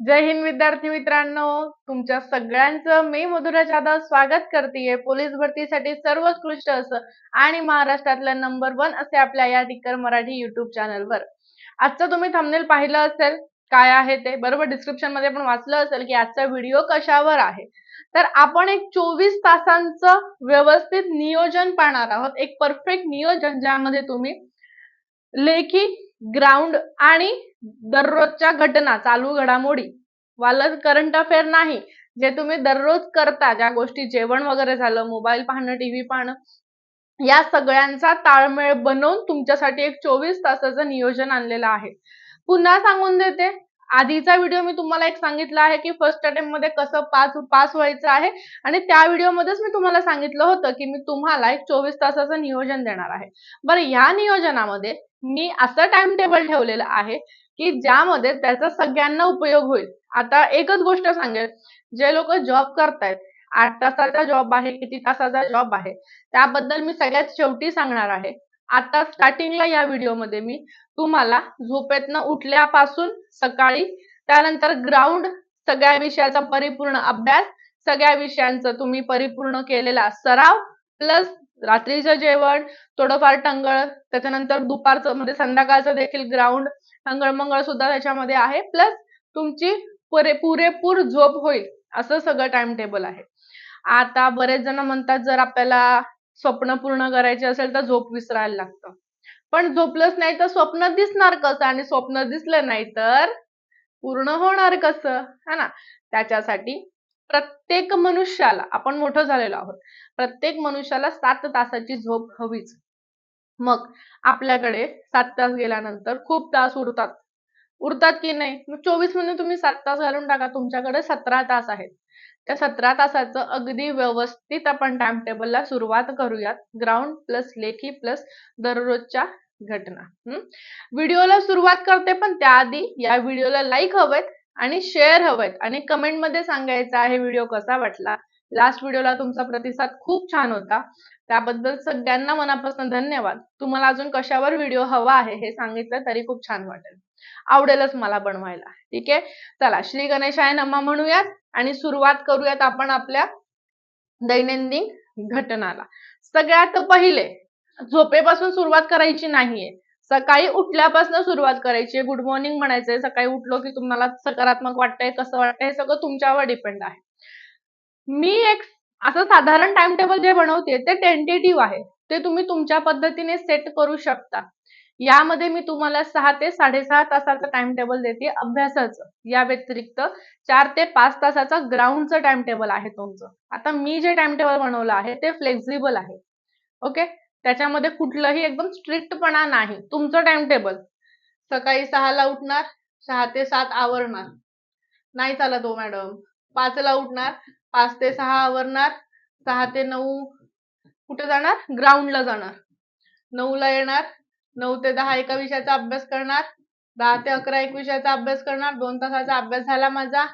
जय हिंद विद्यार्थी मित्रांनो. तुमच्या सगळ्यांचं मी मधुरा जाधव स्वागत करतेय. पोलीस भरतीसाठी सर्वोत्कृष्ट असं आणि महाराष्ट्रातलं नंबर वन असे आपल्या या टिकर मराठी युट्यूब चॅनलवर आजचं तुम्ही थंबनेल पाहिलं असेल काय आहे ते? बरोबर डिस्क्रिप्शनमध्ये पण वाचलं असेल की आजचा व्हिडिओ कशावर आहे? तर आपण एक चोवीस तासांचं व्यवस्थित नियोजन पाहणार आहोत. एक परफेक्ट नियोजन ज्यामध्ये तुम्ही लेखी ग्राउंड आणि दररोजच्या घटना चालू घडामोडी वाल करंट अफेअर नाही जे तुम्ही दररोज करता ज्या गोष्टी जेवण वगैरे झालं मोबाईल पाहणं टीव्ही पाहणं या सगळ्यांचा ताळमेळ बनवून तुमच्यासाठी एक चोवीस तासाचं नियोजन आणलेलं आहे. पुन्हा सांगून देते आधीचा व्हिडिओ मी तुम्हाला एक सांगितला आहे की फर्स्ट अटेम्प्टमध्ये कसं पास पास व्हायचं आहे. आणि त्या व्हिडिओमध्येच मी तुम्हाला सांगितलं होतं की मी तुम्हाला एक चोवीस तासाचं नियोजन देणार आहे. बरं या नियोजनामध्ये मी असं टाइम टेबल ठेवलेलं आहे की ज्यामध्ये त्याचा सगळ्यांना उपयोग होईल. आता एकच गोष्ट सांगेल. जे लोक जॉब करतायत आठ तासाचा जॉब आहे किती तासाचा जॉब आहे त्याबद्दल मी सगळ्यात शेवटी सांगणार आहे. आता स्टार्टिंगला या व्हिडिओमध्ये मी तुम्हाला झोपेतनं उठल्यापासून सकाळी त्यानंतर ग्राउंड सगळ्या विषयाचा परिपूर्ण अभ्यास सगळ्या विषयांचं तुम्ही परिपूर्ण केलेला सराव प्लस रात्रीचं जेवण थोडंफार टंगळ त्याच्यानंतर दुपारचं म्हणजे संध्याकाळचं देखील ग्राउंड टंगळ मंगळ सुद्धा त्याच्यामध्ये आहे प्लस तुमची पुरे पुरेपूर झोप होईल असं सगळं टाइम टेबल आहे. आता बरेच जण म्हणतात जर आपल्याला स्वप्न पूर्ण करायचे असेल तर झोप विसरायला लागतं. पण झोपलंच नाही तर स्वप्न दिसणार कसं? आणि स्वप्न दिसलं नाही तर पूर्ण होणार कसं? है ना? त्याच्यासाठी प्रत्येक मनुष्याला आपण मोठं झालेलो आहोत प्रत्येक मनुष्याला सात तासाची झोप हवीच. मग आपल्याकडे सात तास गेल्यानंतर खूप तास उरतात. उरतात की नाही? चोवीसमध्ये तुम्ही सात तास घालून टाका तुमच्याकडे सतरा तास आहेत. त्या सतरा तासाचं अगदी व्यवस्थित आपण टाइम टेबलला सुरुवात करूयात. ग्राउंड प्लस लेखी प्लस दररोजच्या घटना. व्हिडिओला सुरुवात करते पण त्याआधी या व्हिडिओला लाईक हवेत आणि शेअर हवेत. आणि कमेंटमध्ये सांगायचं आहे व्हिडिओ कसा वाटला? लास्ट व्हिडिओला तुमचा प्रतिसाद खूप छान होता. त्याबद्दल सगळ्यांना मनापासून धन्यवाद. तुम्हाला अजून कशावर व्हिडिओ हवा आहे हे सांगितलं तरी खूप छान वाटेल. आवडेलच मला बनवायला. ठीक आहे? चला श्री गणेशाय नमा म्हणूयात आणि सुरुवात करूयात आपण आपल्या दैनंदिन घटनाला. सगळ्यात पहिले झोपेपासून सुरुवात करायची नाहीये. सकाळी उठल्यापासून सुरुवात करायची. गुड मॉर्निंग म्हणायचंय. सकाळी उठलो की तुम्हाला सकारात्मक वाटतंय कसं वाटतंय हे सगळं तुमच्यावर डिपेंड आहे. मी एक असं साधारण टाइम टेबल जे बनवते ते टेंटेटिव्ह आहे. ते तुम्ही तुमच्या पद्धतीने सेट करू शकता. यामध्ये मी तुम्हाला सहा ते साडेसहा तासाचं टाइम टेबल देते अभ्यासाचं. या व्यतिरिक्त चार ते पाच तासाचं ग्राउंडचं टाइम टेबल आहे तुमचं. आता मी जे टाइम टेबल बनवलं आहे ते फ्लेक्झिबल आहे. ओके त्याच्यामध्ये कुठलंही एकदम स्ट्रिक्टपणा नाही. तुमचं टाइम टेबल सकाळी सहाला उठणार सहा ते सात आवरणार. नाही चालत हो मॅडम पाचला उठणार पाच ते सहा आवरणार सहा ते नऊ कुठे जाणार? ग्राउंडला जाणार. नऊला येणार नऊ ते दहा एका विषयाचा अभ्यास करणार दहा ते अकरा एक विषयाचा अभ्यास करणार दोन तासाचा अभ्यास झाला माझा.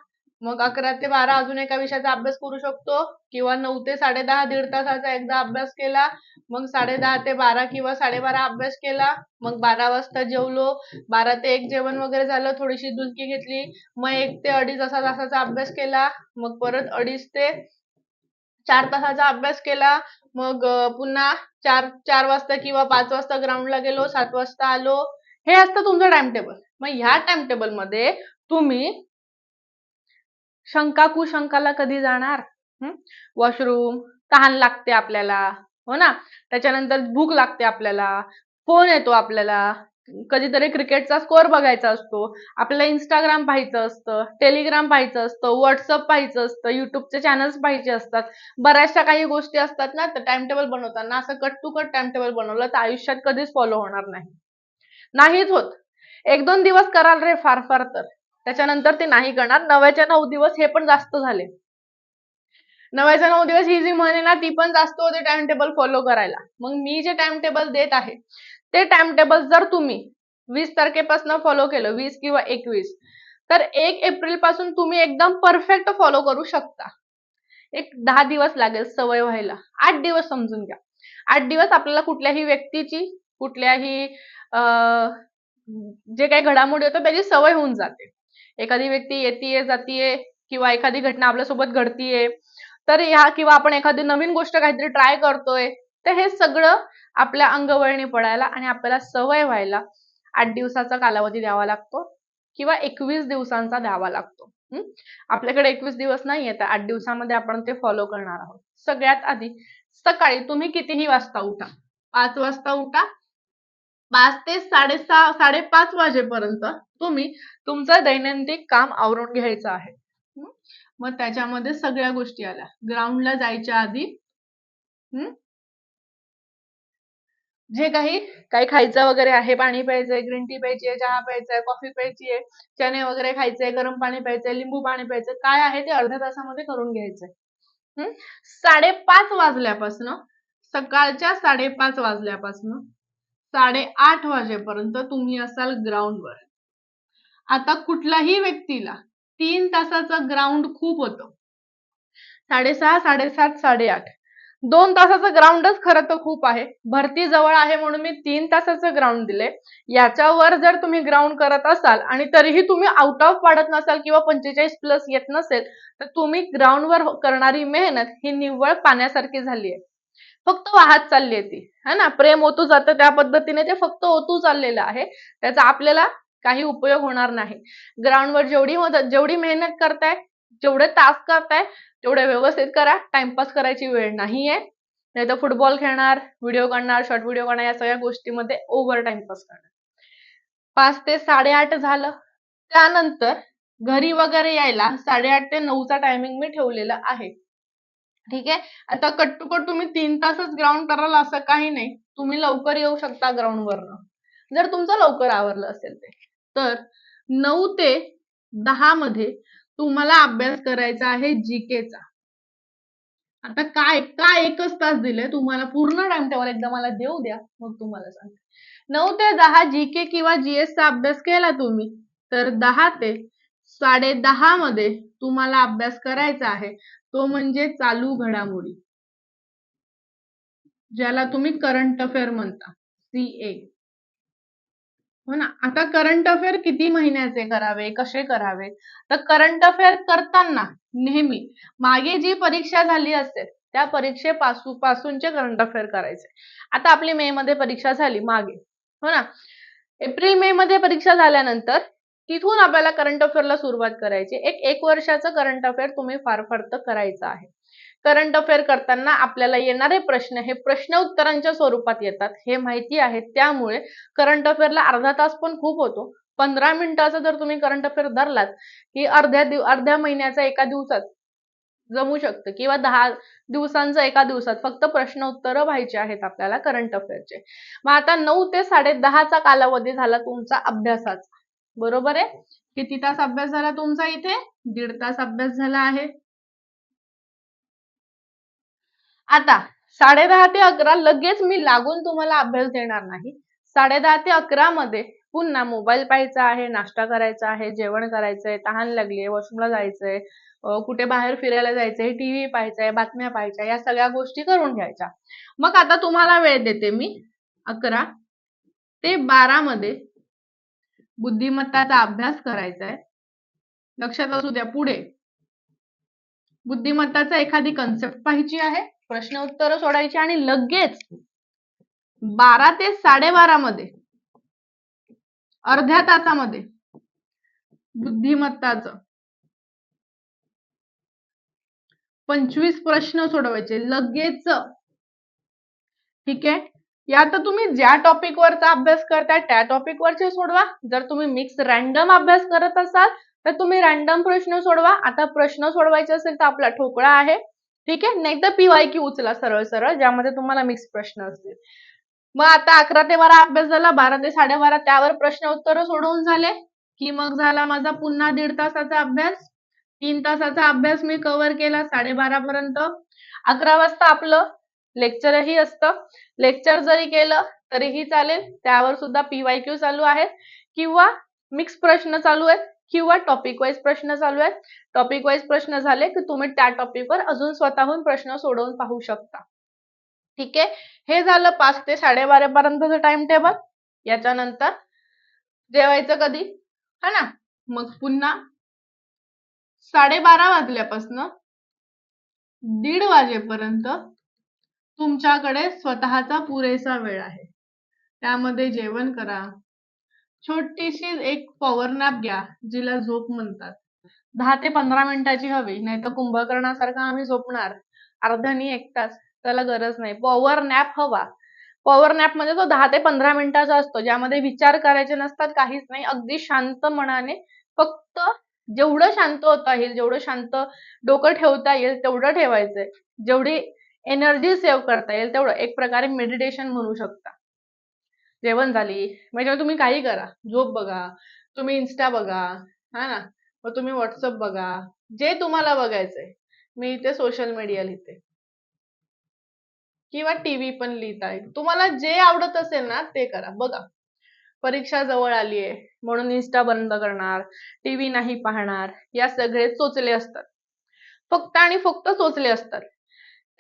मग अकरा ते बारा अजून एका विषयाचा अभ्यास करू शकतो किंवा नऊ ते साडे दहा दीड तासाचा एकदा अभ्यास केला मग साडे दहा ते बारा किंवा साडेबारा अभ्यास केला मग बारा वाजता जेवलो बारा ते एक जेवण वगैरे झालं थोडीशी दुलकी घेतली मग एक ते अडीच असा तासाचा अभ्यास केला मग परत अडीच ते चार तासाचा अभ्यास केला. मग पुन्हा चार चार वाजता किंवा पाच वाजता ग्राउंडला गेलो सात वाजता आलो. हे असतं तुमचं टाइम टेबल मग ह्या टाइम टेबलमध्ये तुम्ही शंका कुशंकाला कधी जाणार? वॉशरूम तहान लागते आपल्याला. हो ना? त्याच्यानंतर भूक लागते आपल्याला. फोन येतो आपल्याला. कधीतरी क्रिकेटचा स्कोअर बघायचा असतो. आपल्याला इंस्टाग्राम पाहायचं असतं टेलिग्राम पाहायचं असतं व्हॉट्सअप पाहायचं असतं युट्यूबचे चॅनल्स पाहायचे असतात. बऱ्याचशा काही गोष्टी असतात ना तर टाइम टेबल बनवताना असं cut to cut time table बनवलं तर आयुष्यात कधीच फॉलो होणार नाही. नाहीच होत. एक दोन दिवस कराल रे फार फार तर. त्याच्यानंतर ते नाही करणार. नव्याच्या नऊ दिवस हे पण जास्त झाले. नव्याच्या नऊ दिवस ही जी म्हणे ना ती पण जास्त होते टाइम टेबल फॉलो करायला. मग मी जे टाइम टेबल देत आहे ते टाइम टेबल जर तुम्ही वीस तारखेपासून फॉलो केलं वीस किंवा एकवीस तर एक एप्रिलपासून तुम्ही एकदम परफेक्ट फॉलो करू शकता. एक दहा दिवस लागेल सवय व्हायला. आठ दिवस समजून घ्या. आठ दिवस आपल्याला कुठल्याही व्यक्तीची कुठल्याही जे काही घडामोडी होतं त्याची सवय होऊन जाते. एखादी व्यक्ती येतीये जातीये किंवा एखादी घटना आपल्यासोबत घडतीये तर ह्या किंवा आपण एखादी नवीन गोष्ट काहीतरी ट्राय करतोय तर हे सगळं आपल्या अंगवळणी पडायला आणि आपल्याला सवय व्हायला आठ दिवसाचा कालावधी द्यावा लागतो किंवा एकवीस दिवसांचा द्यावा लागतो. हम्म? आपल्याकडे एकवीस दिवस नाही तर आठ दिवसामध्ये आपण ते फॉलो करणार आहोत. सगळ्यात आधी सकाळी तुम्ही कितीही वाजता उठा? पाच वाजता उठा. पाच ते साडेसहा साडेपाच वाजेपर्यंत तुम्ही तुमचं दैनंदिन काम आवरून घ्यायचं आहे. मग त्याच्यामध्ये सगळ्या गोष्टी आल्या. ग्राउंडला जायच्या आधी हम्म? जे काही काही खायचं वगैरे आहे पाणी प्यायचंय ग्रीन टी प्यायची आहे चहा प्यायचाय कॉफी प्यायची आहे चणे वगैरे खायचे गरम पाणी प्यायचंय लिंबू पाणी प्यायचं काय आहे ते अर्ध्या तासामध्ये करून घ्यायचंय. हम्म? साडेपाच वाजल्यापासून सकाळच्या साडेपाच वाजल्यापासून साडेआठ वाजेपर्यंत तुम्ही असाल ग्राउंडवर आता कुठल्याही व्यक्तीला तीन तासाचं ग्राउंड खूप होतं. साडेसहा साडेसात साडेआठ. दोन तासाचं ग्राउंडच खरं तर खूप आहे. भरती जवळ आहे म्हणून मी तीन तासाचं ग्राउंड दिले याच्यावर जर तुम्ही ग्राउंड करत असाल आणि तरीही तुम्ही आउट ऑफ पाडत नसाल किंवा पंचेचाळीस प्लस येत नसेल तर तुम्ही ग्राउंडवर करणारी मेहनत ही निव्वळ पाण्यासारखी झाली आहे. फक्त वाहत चालली आहे ती. है ना? प्रेम ओतू जातं त्या पद्धतीने ते फक्त ओतू चाललेलं आहे. त्याचा आपल्याला काही उपयोग होणार नाही. ग्राउंडवर जेवढी मदत जेवढी मेहनत करताय जेवढे तास करताय तेवढे व्यवस्थित करा. टाइमपास करायची वेळ नाहीये. नाही तर फुटबॉल खेळणार व्हिडिओ काढणार शॉर्ट व्हिडिओ काढणार या सगळ्या गोष्टीमध्ये ओव्हर टाइमपास करणार. पाच ते साडेआठ झालं. त्यानंतर घरी वगैरे यायला साडेआठ ते नऊचा टायमिंग मी ठेवलेला आहे. ठीक आहे? आता कट टू कट तुम्ही तीन तासच ग्राउंड कराल असं काही नाही. तुम्ही लवकर येऊ शकता ग्राउंडवरनं जर तुमचं लवकर आवरलं असेल ते. तर नऊ ते दहा मध्ये तुम्हाला अभ्यास करायचा आहे जीकेचा आता काय काय एकच तास दिले तुम्हाला पूर्ण टाइम टेबल एकदा मला देऊ द्या मग तुम्हाला सांगते. नऊ ते दहा जीके किंवा जीएस चा अभ्यास केला तुम्ही तर दहा ते साडे दहा मध्ये तुम्हाला अभ्यास करायचा आहे तो म्हणजे चालू घडामोडी. ज्याला तुम्ही करंट अफेअर म्हणता सी ए हो ना? आता करंट अफेअर किती महिन्याचे करावे? कसे करावे? तर करंट अफेअर करताना नेहमी मागे जी परीक्षा झाली असेल त्या परीक्षेपासून पासूनचे करंट अफेअर करायचे. आता आपली मे मध्ये परीक्षा झाली मागे. हो ना? एप्रिल मे मध्ये परीक्षा झाल्यानंतर तिथून आपल्याला करंट अफेअरला सुरुवात करायची. एक एक वर्षाचं करंट अफेअर तुम्ही फार फार तर करायचं आहे. करंट अफेअर करताना आपल्याला येणारे प्रश्न हे प्रश्न उत्तरांच्या स्वरूपात येतात. हे माहिती आहे. त्यामुळे करंट अफेअरला अर्धा तास पण खूप होतो. पंधरा मिनिटाचा जर तुम्ही करंट अफेअर धरलात की अर्ध्या दिव अर्ध्या महिन्याचा एका दिवसात जमू शकतं किंवा दहा दिवसांचं एका दिवसात. फक्त प्रश्न उत्तर व्हायचे आहेत आपल्याला करंट अफेअरचे मग आता नऊ ते साडे दहाचा कालावधी झाला तुमचा अभ्यासाचा. बरोबर आहे? किती तास अभ्यास झाला तुमचा इथे? दीड तास अभ्यास झाला आहे. आता साडे दहा ते अकरा लगेच मी लागून तुम्हाला अभ्यास देणार नाही. साडे दहा ते अकरा मध्ये पुन्हा मोबाईल पाहायचा आहे नाश्ता करायचा आहे जेवण करायचंय तहान लागलीये वॉशरूमला जायचंय कुठे बाहेर फिरायला जायचंय टीव्ही पाहायचाय बातम्या पाहायच्या या सगळ्या गोष्टी करून घ्यायच्या. मग आता तुम्हाला वेळ देते मी. अकरा ते बारा मध्ये बुद्धिमत्ताचा अभ्यास करायचा आहे लक्षात असू द्या पुढे. बुद्धिमत्ताचा एखादी कन्सेप्ट पाहिजे आहे. प्रश्न उत्तर सोडायची आणि लगेच बारा ते साडेबारा मध्ये अर्ध्या तासामध्ये बुद्धिमत्ताचं पंचवीस प्रश्न सोडवायचे लगेच. ठीक आहे? या तर तुम्ही ज्या टॉपिकवरचा अभ्यास करताय त्या टॉपिकवरचे सोडवा. जर तुम्ही मिक्स रॅन्डम अभ्यास करत असाल तर तुम्ही रॅन्डम प्रश्न सोडवा. आता प्रश्न सोडवायचे असेल तर आपला ठोकळा आहे. ठीक आहे? नाही तर पीवाय क्यू उचला सरळ सरळ ज्यामध्ये तुम्हाला मिक्स प्रश्न असतील. मग आता अकरा ते बारा अभ्यास झाला बारा ते साडेबारा त्यावर प्रश्न उत्तर सोडवून झाले. की मग झाला माझा पुन्हा दीड तासाचा अभ्यास. तीन तासाचा अभ्यास मी कव्हर केला साडेबारा पर्यंत. अकरा वाजता आपलं लेक्चरही असतं. लेक्चर जरी केलं तरीही चालेल. त्यावर सुद्धा पीवाय क्यू चालू आहेत किंवा मिक्स प्रश्न चालू आहेत. किंवा टॉपिक वाईज प्रश्न चालू आहेत. टॉपिक वाईज प्रश्न झाले की तुम्ही त्या टॉपिकवर अजून स्वतःहून प्रश्न सोडवून पाहू शकता. ठीक आहे? हे झालं पाच ते साडेबारा पर्यंतचं टाइम टेबल याच्यानंतर जेवायचं कधी? हा ना? मग पुन्हा साडेबारा वाजल्यापासनं दीड वाजेपर्यंत तुमच्याकडे स्वतःचा पुरेसा वेळ आहे. त्यामध्ये जेवण करा. छोटीशी एक पॉवर नॅप घ्या जिला झोप म्हणतात. दहा ते पंधरा मिनिटाची हवी नाही तर कुंभकर्णासारखा आम्ही झोपणार. अर्धानी एक तास त्याला गरज नाही. पॉवर नॅप हवा. पॉवर नॅप म्हणजे तो दहा ते पंधरा मिनिटाचा असतो ज्यामध्ये विचार करायचे नसतात काहीच नाही. अगदी शांत मनाने फक्त जेवढं शांत होता येईल जेवढं शांत डोकं ठेवता येईल तेवढं ठेवायचंय. जेवढी एनर्जी सेव्ह करता येईल तेवढं. एक प्रकारे मेडिटेशन म्हणू शकता. जेवण झाली. म्हणजे तुम्ही काही करा. झोप बघा. तुम्ही इन्स्टा बघा. हा ना? मग तुम्ही व्हॉट्सअप बघा. जे तुम्हाला बघायचंय मी इथे सोशल मीडिया लिहिते. किंवा टीव्ही पण लिहिता येईल. तुम्हाला जे आवडत असेल ना ते करा. बघा. परीक्षा जवळ आली आहे. म्हणून इन्स्टा बंद करणार. टीव्ही नाही पाहणार. या सगळे चोचले असतात. फक्त आणि फक्त चोचले असतात.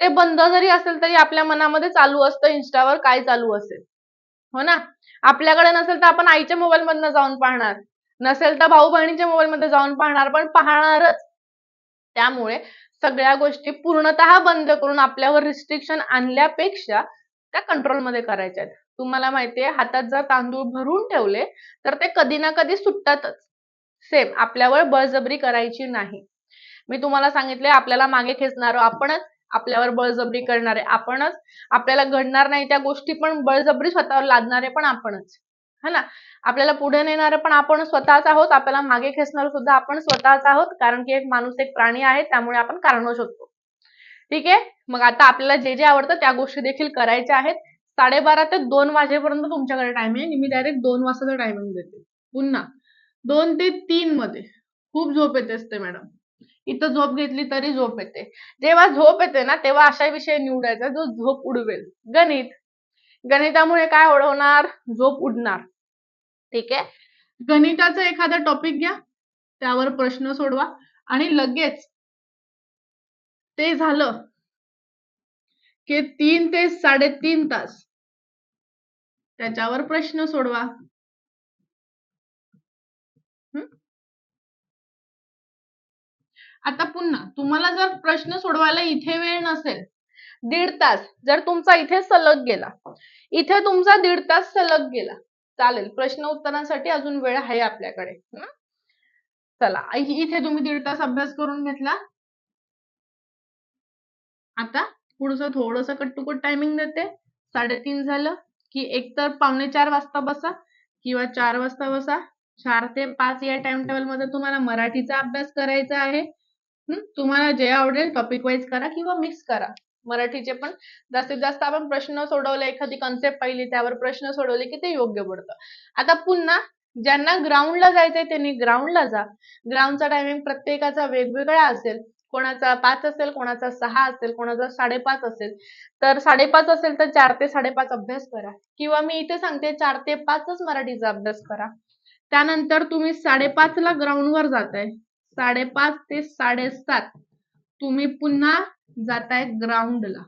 ते बंद जरी असेल तरी आपल्या मनामध्ये चालू असतं इन्स्टावर काय चालू असेल. हो ना? आपल्याकडे नसेल तर आपण आईच्या मोबाईल मधनं जाऊन पाहणार. नसेल तर भाऊ बहिणीच्या मोबाईल मध्ये जाऊन पाहणार पण पाहणारच. त्यामुळे सगळ्या गोष्टी पूर्णतः बंद करून आपल्यावर रिस्ट्रिक्शन आणल्यापेक्षा त्या कंट्रोलमध्ये करायच्या आहेत. तुम्हाला माहितीये हातात जर तांदूळ भरून ठेवले तर ते कधी ना कधी सुटतातच. सेम आपल्यावर बळजबरी करायची नाही. मी तुम्हाला सांगितले आपल्याला मागे खेचणार आपणच आपल्यावर बळजबरी करणारे आपणच. आपल्याला घडणार नाही त्या गोष्टी पण बळजबरी स्वतःवर लादणारे पण आपणच. है ना? आपल्याला पुढे नेणारे पण आपण स्वतःच आहोत. आपल्याला मागे खेचणार सुद्धा आपण स्वतःच आहोत. कारण की एक माणूस एक प्राणी आहे त्यामुळे आपण कारण शकतो ठीक आहे? मग आता आपल्याला जे जे आवडतं त्या गोष्टी देखील करायच्या आहेत. साडेबारा ते दोन वाजेपर्यंत तुमच्याकडे टाइम आहे. मी डायरेक्ट दोन वाजताचा टायमिंग देते. पुन्हा दोन ते तीन मध्ये. खूप झोप येते असते मॅडम इथं झोप घेतली तरी झोप येते. जेव्हा झोप येते ना तेव्हा अशा विषय निवडायचा जो झोप उडवेल. गणित. गणितामुळे काय होणार झोप उडणार. ठीक आहे? गणिताचा एखादा टॉपिक घ्या. त्यावर प्रश्न सोडवा. आणि लगेच ते झालं की तीन ते साडेतीन तास. त्याच्यावर प्रश्न सोडवा. आता पुन्हा तुम्हाला जर प्रश्न सोडवायला इथे वेळ नसेल दीड तास जर तुमचा इथे सलग गेला इथे तुमचा दीड तास सलग गेला चालेल प्रश्न उत्तरांसाठी अजून वेळ आहे आपल्याकडे. चला इथे तुम्ही दीड तास अभ्यास करून घेतला. आता पुढचं थोडस कट्टुकट टायमिंग देते. साडेतीन झालं की एकतर पावणे चार वाजता बसा किंवा चार वाजता बसा. चार ते पाच या टाइम टेबलमध्ये तुम्हाला मराठीचा अभ्यास करायचा आहे. तुम्हाला जे आवडेल टॉपिक वाईज करा किंवा मिक्स करा. मराठीचे पण जास्तीत जास्त आपण प्रश्न सोडवले एखादी कन्सेप्ट पाहिली त्यावर प्रश्न सोडवले की ते योग्य पडतं. आता पुन्हा ज्यांना ग्राउंडला जायचंय त्यांनी ग्राउंडला जा. ग्राउंडचा टायमिंग प्रत्येकाचा वेगवेगळा असेल. कोणाचा पाच असेल कोणाचा सहा असेल कोणाचा साडेपाच असेल. तर साडेपाच असेल तर चार ते साडेपाच अभ्यास करा. किंवा मी इथे सांगते चार ते पाचच मराठीचा अभ्यास करा. त्यानंतर तुम्ही साडेपाच ला ग्राउंडवर जाताय. साडेपाच ते साडेसात. तुम्ही पुन्हा जाताय ग्राउंडला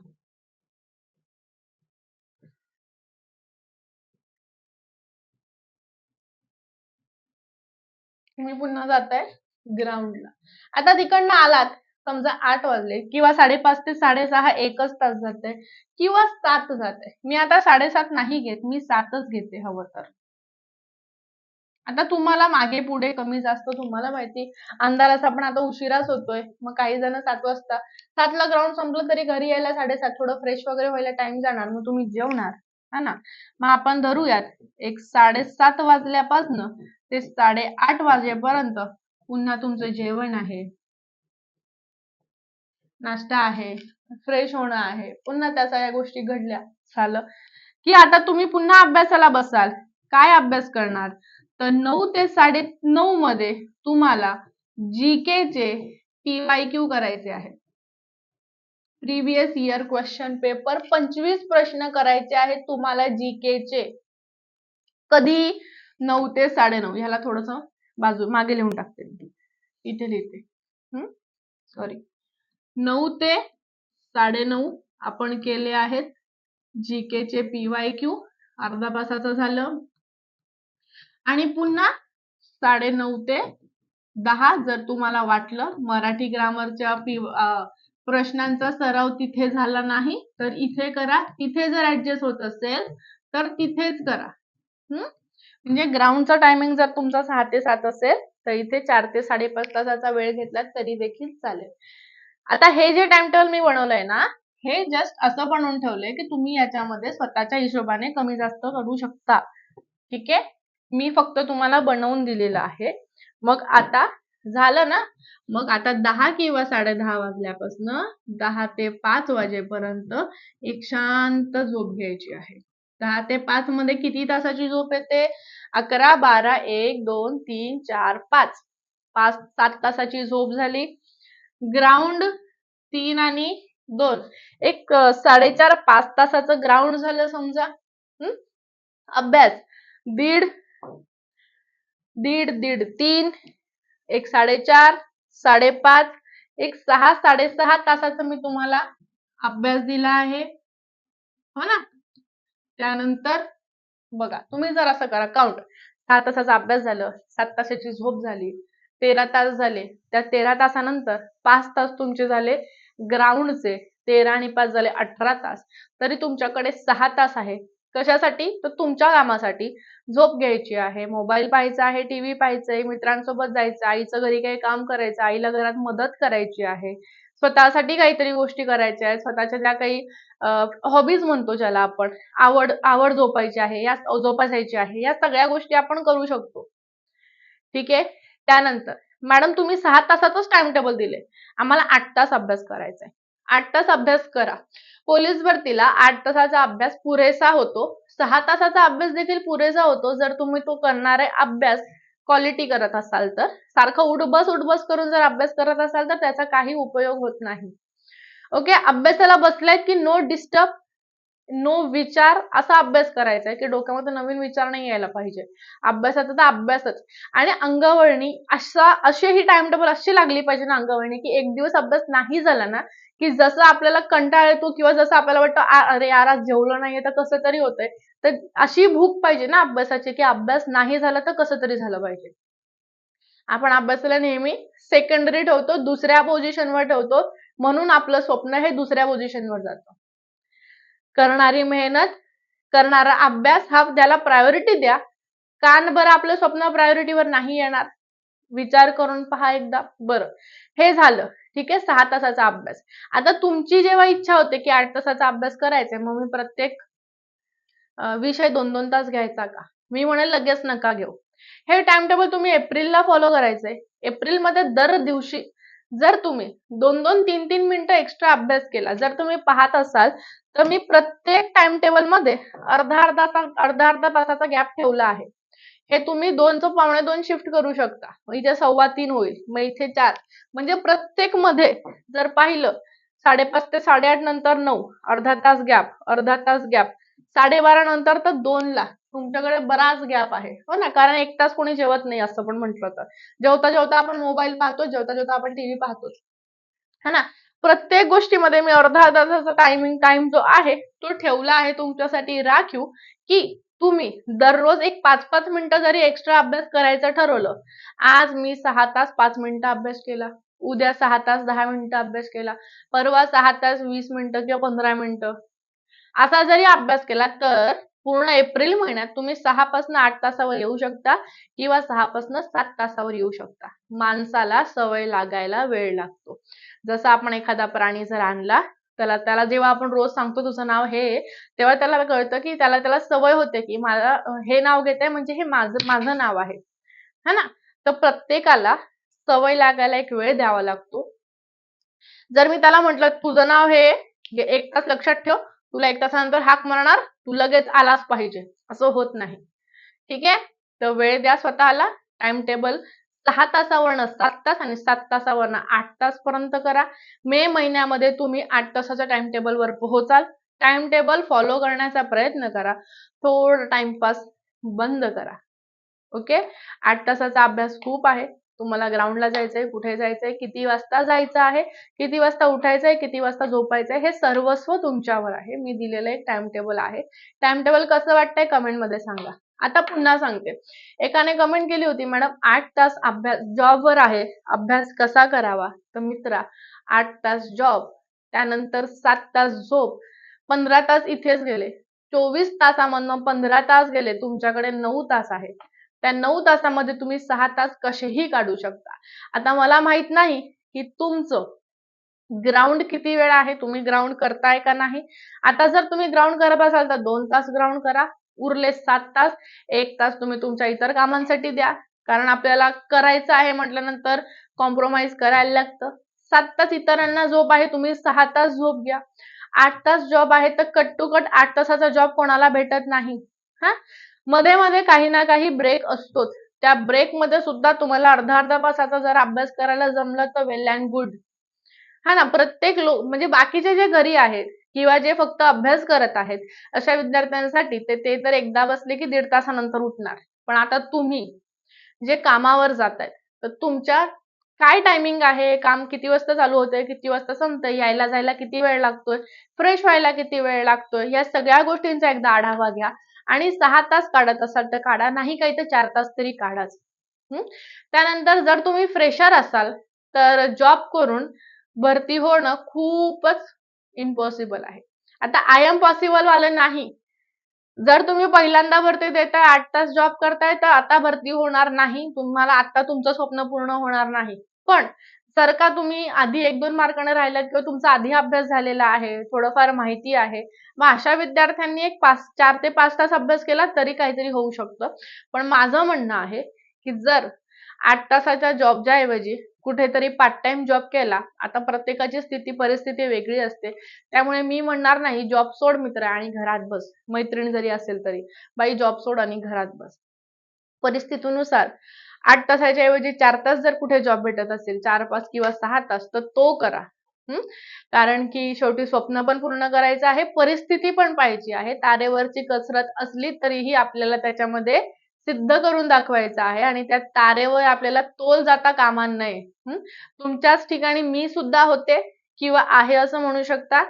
तुम्ही पुन्हा जाताय ग्राउंडला आता तिकडनं आलात समजा आठ वाजले किंवा साडेपाच ते साडेसहा एकच तास जाते किंवा सात जाते मी आता साडेसात नाही घेत मी सातच घेते हवं तर. आता तुम्हाला मागे पुढे कमी जास्त तुम्हाला माहिती अंधाराचा पण आता उशिराच होतोय. मग काही जण सात वाजता सातला ग्राउंड संपलं तरी घरी यायला साडेसात थोडं फ्रेश वगैरे व्हायला टाइम जाणार. मग तुम्ही जेवणार. हा ना? मग आपण धरूयात. एक साडेसात वाजल्यापासनं ते साडेआठ वाजेपर्यंत पुन्हा तुमचं जेवण आहे. नाश्ता आहे. फ्रेश होणं आहे. पुन्हा त्या सगळ्या गोष्टी घडल्या. झालं. की आता तुम्ही पुन्हा अभ्यासाला बसाल. काय अभ्यास करणार? तर नऊ ते साडे नऊ मध्ये तुम्हाला जी के चे पीवाय क्यू करायचे आहे. प्रिव्हियस इयर क्वेश्चन पेपर पंचवीस प्रश्न करायचे आहेत तुम्हाला जी के चे. कधी? नऊ ते साडे नऊ. ह्याला थोडस बाजू मागे लिहून टाकते इथे लिहिते. सॉरी नऊ ते साडे नऊ आपण केले आहेत जी के चे पीवाय क्यू अर्धा तासाचं झालं. आणि पुन्हा साडे नऊ ते दहा जर तुम्हाला वाटलं मराठी ग्रामरच्या प्रश्नांचा सराव तिथे झाला नाही तर इथे करा. तिथे जर ऍडजस्ट होत असेल तर तिथेच करा. हम्म म्हणजे ग्राउंडचा टायमिंग जर तुमचा सहा ते सात असेल तर इथे चार ते साडेपाच तासाचा वेळ घेतला तरी देखील चालेल. आता हे जे टाइम टेबल मी बनवलंय ना हे जस्ट असं बनवून ठेवलंय की तुम्ही याच्यामध्ये स्वतःच्या हिशोबाने कमी जास्त करू शकता. ठीक आहे? मी फक्त तुम्हाला बनवून दिलेलं आहे. मग आता झालं ना? मग आता दहा किंवा साडे दहा वाजल्यापासून दहा ते पाच वाजेपर्यंत एक शांत झोप घ्यायची आहे. दहा ते पाच मध्ये किती तासाची झोप येते? अकरा बारा एक दोन तीन चार पाच. पाच सात तासाची झोप झाली. ग्राउंड तीन आणि दोन. एक साडेचार पाच तासाचं ग्राउंड झालं समजा. अभ्यास. दीड दीड दीड तीन एक साडेचार साडेपाच एक सहा साडेसहा तासाचा मी तुम्हाला अभ्यास दिला आहे. हो ना? त्यानंतर बघा तुम्ही जर असं करा काउंट सहा तासाचा अभ्यास झालं सात तासाची झोप झाली तेरा तास झाले. त्या तेरा तासानंतर पाच तास तुमचे झाले ग्राउंडचे तेरा आणि पाच झाले अठरा तास. तरी तुमच्याकडे सहा तास आहे. कशासाठी? तर तुमच्या कामासाठी. झोप घ्यायची आहे मोबाईल पाहायचा आहे टीव्ही पाहायचंय मित्रांसोबत जायचं आईचं घरी काही काम करायचं आईला घरात मदत करायची आहे. स्वतःसाठी काहीतरी गोष्टी करायच्या आहेत स्वतःच्या ज्या काही हॉबीज म्हणतो ज्याला आपण आवड आवड जोपायची आहे या जोपासायची आहे या सगळ्या गोष्टी आपण करू शकतो. ठीक आहे? त्यानंतर मॅडम तुम्ही सहा तासातच टाइम टेबल दिले. आम्हाला आठ तास अभ्यास करायचा आहे. आठ तास अभ्यास करा. पोलीस भरतीला आठ तासाचा अभ्यास पुरेसा होतो. सहा तासाचा अभ्यास देखील पुरेसा होतो. जर तुम्ही तो करणारे अभ्यास क्वालिटी करत असाल तर सारखं उडबस उडबस करून जर अभ्यास करत असाल तर त्याचा काही उपयोग होत नाही. ओके अभ्यासाला बसलायत की नो डिस्टर्ब नो विचार असा अभ्यास करायचा आहे की डोक्यामध्ये नवीन विचार नाही यायला पाहिजे. अभ्यासाचा तर अभ्यासच. आणि अंगवळणी असा अशी ही टाइम टेबल अशी लागली पाहिजे ना अंगवळणी की एक दिवस अभ्यास नाही झाला ना की जसं आपल्याला कंटाळ येतो किंवा जसं आपल्याला वाटतं अरे यार आज जेवलं नाहीये तर कसं तरी होतंय. तर अशी भूक पाहिजे ना अभ्यासाची की अभ्यास नाही झाला तर कसं तरी झालं पाहिजे. आपण अभ्यासाला नेहमी सेकंडरी ठेवतो दुसऱ्या पोझिशनवर ठेवतो म्हणून आपलं स्वप्न हे दुसऱ्या पोझिशनवर जातं. करणारी मेहनत करणारा अभ्यास हा त्याला प्रायोरिटी द्या. कान बरं आपलं स्वप्न प्रायोरिटीवर नाही येणार. विचार करून पहा एकदा. बरं. हे झालं. ठीक आहे? सहा तासाचा अभ्यास. आता तुमची जेव्हा इच्छा होते की आठ तासाचा अभ्यास करायचा मग मी प्रत्येक विषय दोन दोन तास घ्यायचा का? मी म्हणेल लगेच नका घेऊ. हे टाइम टेबल तुम्ही एप्रिलला फॉलो करायचंय. एप्रिलमध्ये दर दिवशी जर तुम्ही दोन दोन तीन तीन मिनिटं एक्स्ट्रा अभ्यास केला जर तुम्ही पाहत असाल तर मी प्रत्येक टाइम टेबलमध्ये अर्धा अर्धा तास अर्धा अर्धा तासाचा गॅप ठेवला आहे. हे तुम्ही दोनचं पावणे दोन शिफ्ट करू शकता. मग इथे सव्वा तीन होईल मग इथे चार. म्हणजे प्रत्येकमध्ये जर पाहिलं साडेपाच ते साडेआठ नंतर नऊ अर्धा तास गॅप अर्धा तास गॅप साडेबारा नंतर तर दोनला. तुमच्याकडे बराच गॅप आहे. हो ना? कारण एक तास कोणी जेवत नाही असं पण म्हटलं तर. जेवता जेवता आपण मोबाईल पाहतो जेवता जेवता आपण टीव्ही पाहतो है हो ना? प्रत्येक गोष्टीमध्ये मी अर्धा तासाचा टायमिंग टाइम जो आहे तो ठेवला आहे तुमच्यासाठी राखीव की तुम्ही दररोज एक पाच पाच मिनिटं जरी एक्स्ट्रा अभ्यास करायचं ठरवलं आज मी सहा तास पाच मिनिटं अभ्यास केला उद्या सहा तास दहा मिनिटं अभ्यास केला परवा सहा तास वीस मिनिटं किंवा पंधरा मिनिटं. असा जरी अभ्यास केला तर पूर्ण एप्रिल महिन्यात तुम्ही सहापासून आठ तासावर येऊ शकता किंवा सहापासून सात तासावर येऊ शकता. माणसाला सवय लागायला वेळ लागतो. जसं आपण एखादा प्राणी जर आणला त्याला त्याला जेव्हा आपण रोज सांगतो तुझं नाव हे तेव्हा त्याला कळतं की त्याला त्याला सवय होते की मला हे नाव घेत आहे म्हणजे हे माझं माझं नाव आहे. है ना? तर प्रत्येकाला सवय लागायला एक वेळ द्यावा लागतो. जर मी त्याला म्हटलं तुझं नाव हे एक तास लक्षात ठेव. तुला एक तासानंतर हाक मारणार. तू लगेच आलाच पाहिजे. असं होत नाही. ठीक आहे? तर वेळ द्या स्वतःला. टाइम टेबल सहा तासावरनं सात तास आणि सात तासावरनं आठ तास पर्यंत करा. मे महिन्यामध्ये तुम्ही आठ तासाच्या टाइम टेबलवर पोहोचाल. टाइम टेबल फॉलो करण्याचा प्रयत्न करा. थोडं टाइमपास बंद करा. ओके आठ तासाचा अभ्यास खूप आहे. तुम्हाला ग्राउंडला जायचंय कुठे जायचंय किती वाजता जायचं आहे किती वाजता उठायचंय किती वाजता झोपायचंय हे सर्वस्व तुमच्यावर आहे. मी दिलेलं एक टाइम टेबल आहे. टाइम टेबल कसं वाटतंय? कमेंटमध्ये सांगा. आता पुन्हा सांगते. एकाने कमेंट केली होती मॅडम आठ तास अभ्यास जॉबवर आहे अभ्यास कसा करावा? तर मित्रा आठ तास जॉब त्यानंतर सात तास झोप पंधरा तास इथेच गेले. चोवीस तासामधनं पंधरा तास गेले तुमच्याकडे नऊ तास आहे त्या नऊ तासामध्ये तुम्ही सहा तास कसेही काढू शकता. आता मला माहीत नाही की तुमचं ग्राउंड किती वेळ आहे तुम्ही ग्राउंड करताय का नाही? आता जर तुम्ही ग्राउंड करत असाल तर दोन तास ग्राउंड करा. उरले सात तास एक तास तुम्ही तुमच्या इतर कामांसाठी द्या. कारण आपल्याला करायचं आहे म्हटल्यानंतर कॉम्प्रोमाइज करायला लागतं. सात तास इतरांना झोप आहे तुम्ही सहा तास झोप घ्या. आठ तास जॉब आहे तर कट टू कट आठ तासाचा जॉब कोणाला भेटत नाही. हा? मध्ये मध्ये काही ना काही ब्रेक असतोच. त्या ब्रेकमध्ये सुद्धा तुम्हाला अर्धा अर्धा तासाचा जर अभ्यास करायला जमलं तर वेल अँड गुड हा ना? प्रत्येक लोक म्हणजे बाकीचे जे घरी आहेत किंवा जे फक्त अभ्यास करत आहेत अशा विद्यार्थ्यांसाठी ते ते तर एकदा बसले की दीड तासानंतर उठणार. पण आता तुम्ही जे कामावर जात आहेत तर तुमच्या काय टायमिंग आहे? काम किती वाजता चालू होतंय? किती वाजता संपतंय? यायला जायला किती वेळ लागतोय? फ्रेश व्हायला किती वेळ लागतोय? या सगळ्या गोष्टींचा एकदा आढावा घ्या आणि सहा तास काढत असाल तर काढा नाही काही तर चार तास तरी काढाच. त्यानंतर जर तुम्ही फ्रेशर असाल तर जॉब करून भरती होणं खूपच इम्पॉसिबल आहे. आता आय एम पॉसिबल वालं नाही. जर तुम्ही पहिल्यांदा भरती देताय आठ तास जॉब करताय तर आता भरती होणार नाही. तुम्हाला आता तुमचं स्वप्न पूर्ण होणार नाही. पण जर का तुम्ही आधी एक दोन मार्काने राहिलात किंवा तुमचा आधी अभ्यास झालेला आहे थोडंफार माहिती आहे मग अशा विद्यार्थ्यांनी एक पाच चार ते पाच तास अभ्यास केला तरी काहीतरी होऊ शकतं. पण माझं म्हणणं आहे की जर आठ तासाच्या जॉबच्या ऐवजी कुठेतरी पार्ट टाइम जॉब केला. आता प्रत्येकाची स्थिती परिस्थिती वेगळी असते. त्यामुळे मी म्हणणार नाही जॉब सोड मित्र आणि घरात बस. मैत्रीण जरी असेल तरी. बाई जॉब सोड आणि घरात बस. परिस्थितीनुसार आठ तासाच्या ऐवजी चार तास जर कुठे जॉब भेटत असेल चार पाच किंवा सहा तास तर तो करा. कारण की शेवटी स्वप्न पण पूर्ण करायचं आहे परिस्थिती पण पाहिजे आहे. तारेवरची कसरत असली तरीही आपल्याला त्याच्यामध्ये सिद्ध करून दाखवायचं आहे आणि त्या तारेवर आपल्याला तोल जाता कामा नये. तुमच्याच ठिकाणी मी सुद्धा होते किंवा आहे असं म्हणू शकता.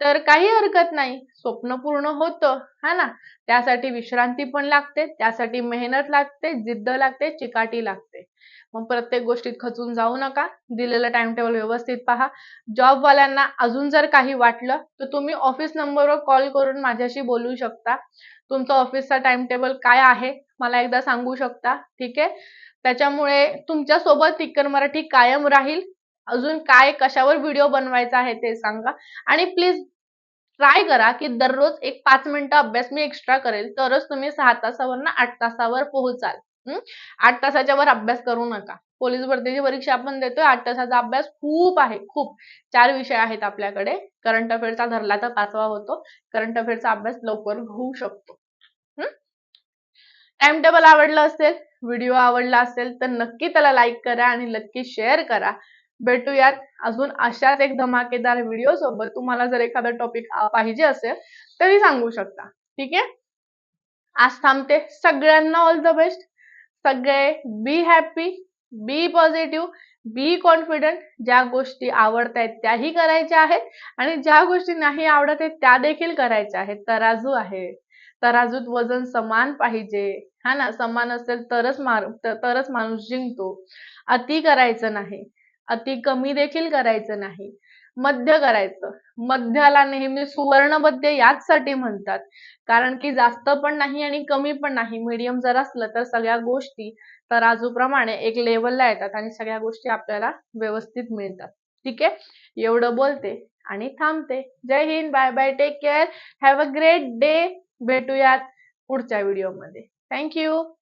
तर काही हरकत नाही. स्वप्न पूर्ण होतं हा ना? त्यासाठी विश्रांती पण लागते त्यासाठी मेहनत लागते जिद्द लागते चिकाटी लागते. मग प्रत्येक गोष्टीत खचून जाऊ नका. दिलेलं टाइम टेबल व्यवस्थित पहा. जॉबवाल्यांना अजून जर काही वाटलं तर तुम्ही ऑफिस नंबरवर कॉल करून माझ्याशी बोलू शकता. तुमचं ऑफिसचा टाइम टेबल काय आहे? मला एकदा सांगू शकता? ठीक आहे? त्याच्यामुळे तुमच्यासोबत तिक्कर मराठी कायम राहील. अजून काय कशावर व्हिडिओ बनवायचा आहे ते सांगा. आणि प्लीज ट्राय करा की दररोज एक पाच मिनिटं अभ्यास मी एक्स्ट्रा करेल. तरच तुम्ही सहा तासावर ना आठ तासावर पोहोचाल. आठ तासाच्या वर अभ्यास करू नका. पोलीस भरतीची परीक्षा आपण देतोय. आठ तासाचा अभ्यास खूप आहे. खूप. चार विषय आहेत आपल्याकडे. करंट अफेअरचा धरला तर पाचवा होतो. करंट अफेअरचा अभ्यास लवकर होऊ शकतो. टाइम टेबल आवडलं असेल व्हिडिओ आवडला असेल तर नक्की त्याला लाईक करा आणि नक्की शेअर करा. भेटूयात. अजून अशाच एक धमाकेदार व्हिडिओ सोबत तुम्हाला जर एखादा टॉपिक पाहिजे असेल तरी सांगू शकता. ठीक आहे? आज थांबते. सगळ्यांना ऑल द बेस्ट सगळे be happy be positive be confident ज्या गोष्टी आवडत आहेत त्याही करायच्या आहेत आणि ज्या गोष्टी नाही आवडत आहेत त्या देखील करायच्या आहेत. तराजू आहे. तराजूत वजन समान पाहिजे. हा ना समान असेल तरच मार तरच माणूस जिंकतो. अति करायचं नाही. अति कमी देखील करायचं नाही. मध्य करायचं. मध्याला नेहमी सुवर्ण मध्य याचसाठी म्हणतात. कारण की जास्त पण नाही आणि कमी पण नाही. मीडियम जर असलं तर सगळ्या गोष्टी तराजूप्रमाणे एक लेवलला येतात आणि सगळ्या गोष्टी आपल्याला व्यवस्थित मिळतात. ठीक आहे? एवढं बोलते आणि थांबते. जय Hind. Bye bye take care have a great day भेटूयात पुढच्या व्हिडिओमध्ये Thank you.